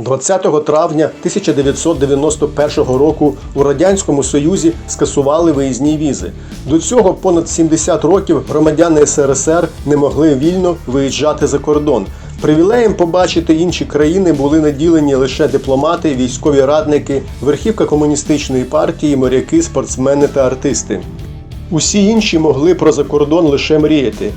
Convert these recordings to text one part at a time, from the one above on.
20 травня 1991 року у Радянському Союзі скасували виїзні візи. До цього понад 70 років громадяни СРСР не могли вільно виїжджати за кордон. Привілеєм побачити інші країни були наділені лише дипломати, військові радники, верхівка комуністичної партії, моряки, спортсмени та артисти. Усі інші могли про закордон лише мріяти.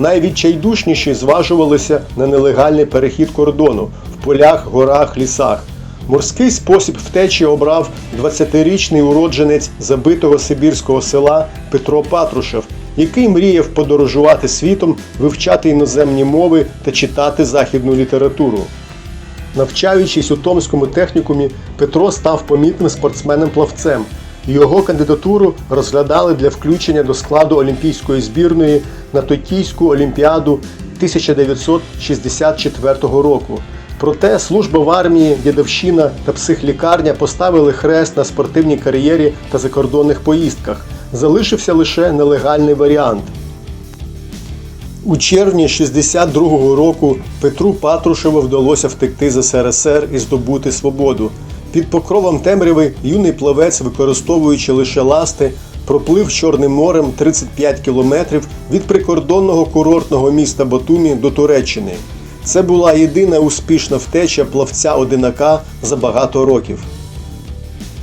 Найвідчайдушніші зважувалися на нелегальний перехід кордону в полях, горах, лісах. Морський спосіб втечі обрав 20-річний уродженець забитого сибірського села Петро Патрушев, який мріяв подорожувати світом, вивчати іноземні мови та читати західну літературу. Навчаючись у Томському технікумі, Петро став помітним спортсменом-плавцем. Його кандидатуру розглядали для включення до складу олімпійської збірної на Токійську олімпіаду 1964 року. Проте служба в армії, дідовщина та психлікарня поставили хрест на спортивній кар'єрі та закордонних поїздках. Залишився лише нелегальний варіант. У червні 62-го року Петру Патрушеву вдалося втекти з СРСР і здобути свободу. Під покровом темряви юний плавець, використовуючи лише ласти, проплив Чорним морем 35 кілометрів від прикордонного курортного міста Батумі до Туреччини. Це була єдина успішна втеча плавця одинака за багато років.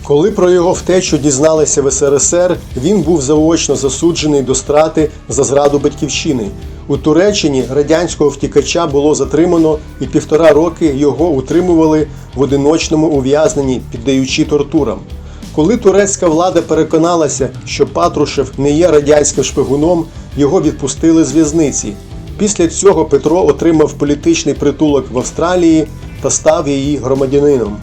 Коли про його втечу дізналися в СРСР, він був заочно засуджений до страти за зраду батьківщини. У Туреччині радянського втікача було затримано і півтора роки його утримували в одиночному ув'язненні, піддаючи тортурам. Коли турецька влада переконалася, що Патрушев не є радянським шпигуном, його відпустили з в'язниці. Після цього Петро отримав політичний притулок в Австралії та став її громадянином.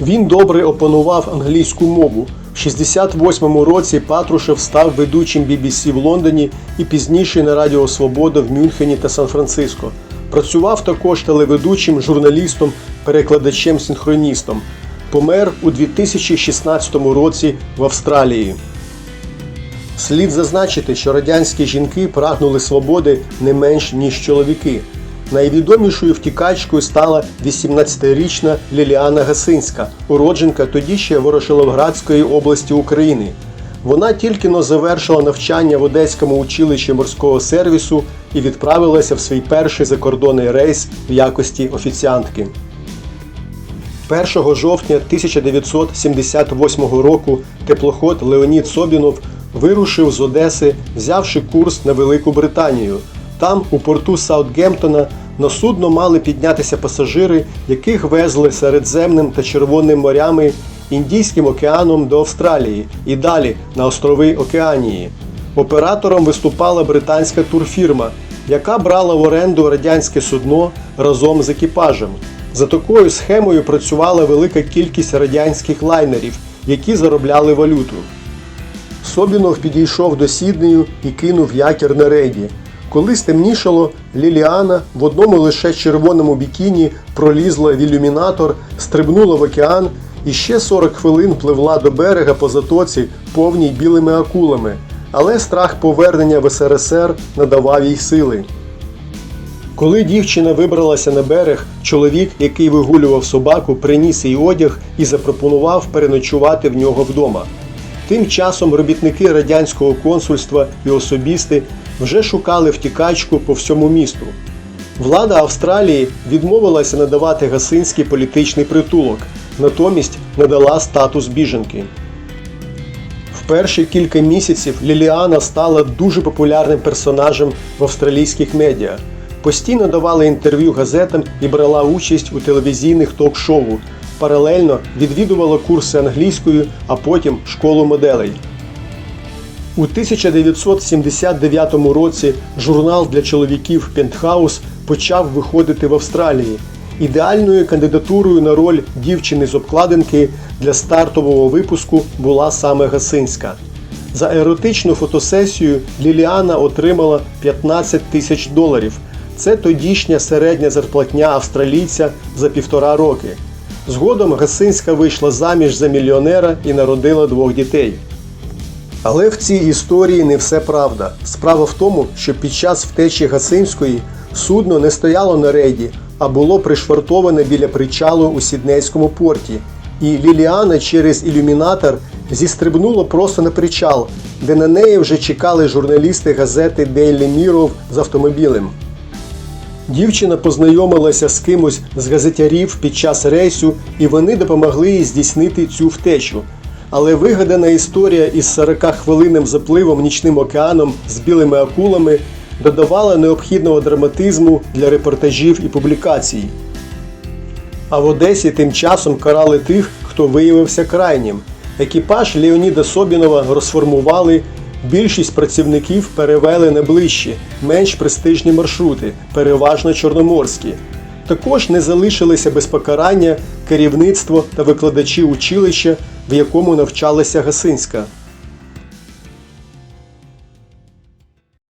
Він добре опанував англійську мову. В 68-му році Патрушев став ведучим BBC в Лондоні і пізніше на Радіо Свобода в Мюнхені та Сан-Франциско. Працював також телеведучим, журналістом, перекладачем, синхроністом. Помер у 2016 році в Австралії. Слід зазначити, що радянські жінки прагнули свободи не менш ніж чоловіки. Найвідомішою втікачкою стала 18-річна Ліліана Гасинська, уродженка тоді ще Ворошиловградської області України. Вона тільки но завершила навчання в Одеському училищі морського сервісу і відправилася в свій перший закордонний рейс в якості офіціантки. 1 жовтня 1978 року теплоход Леонід Собінов вирушив з Одеси, взявши курс на Велику Британію. Там, у порту Саутгемптона, на судно мали піднятися пасажири, яких везли Середземним та Червоним морями, Індійським океаном до Австралії і далі на острови Океанії. Оператором виступала британська турфірма, яка брала в оренду радянське судно разом з екіпажем. За такою схемою працювала велика кількість радянських лайнерів, які заробляли валюту. Собінов підійшов до Сіднею і кинув якір на рейді. Коли стемнішало, Ліліана в одному лише червоному бікіні пролізла в ілюмінатор, стрибнула в океан і ще 40 хвилин пливла до берега по затоці, повній білими акулами. Але страх повернення в СРСР надавав їй сили. Коли дівчина вибралася на берег, чоловік, який вигулював собаку, приніс їй одяг і запропонував переночувати в нього вдома. Тим часом робітники радянського консульства і особісти вже шукали втікачку по всьому місту. Влада Австралії відмовилася надавати Гасинський політичний притулок, натомість надала статус біженки. В перші кілька місяців Ліліана стала дуже популярним персонажем в австралійських медіа. Постійно давала інтерв'ю газетам і брала участь у телевізійних ток-шоу. Паралельно відвідувала курси англійської, а потім школу моделей. У 1979 році журнал для чоловіків Пентхаус почав виходити в Австралії. Ідеальною кандидатурою на роль дівчини з обкладинки для стартового випуску була саме Гасинська. За еротичну фотосесію Ліліана отримала 15 тисяч доларів. Це тодішня середня зарплатня австралійця за півтора роки. Згодом Гасинська вийшла заміж за мільйонера і народила двох дітей. Але в цій історії не все правда. Справа в тому, що під час втечі Гасинської Судно не стояло на рейді, а було пришвартоване біля причалу у Сіднейському порті. І Ліліана через ілюмінатор зістрибнула просто на причал, де на неї вже чекали журналісти газети Daily Mirror з автомобілем. Дівчина познайомилася з кимось з газетярів під час рейсу, і вони допомогли їй здійснити цю втечу. Але вигадана історія із 40-хвилинним запливом нічним океаном з білими акулами додавала необхідного драматизму для репортажів і публікацій. А в Одесі тим часом карали тих, хто виявився крайнім. Екіпаж Леоніда Собінова розформували. Більшість працівників перевели на ближчі, менш престижні маршрути, переважно чорноморські. Також не залишилися без покарання керівництво та викладачі училища, в якому навчалася Гасинська.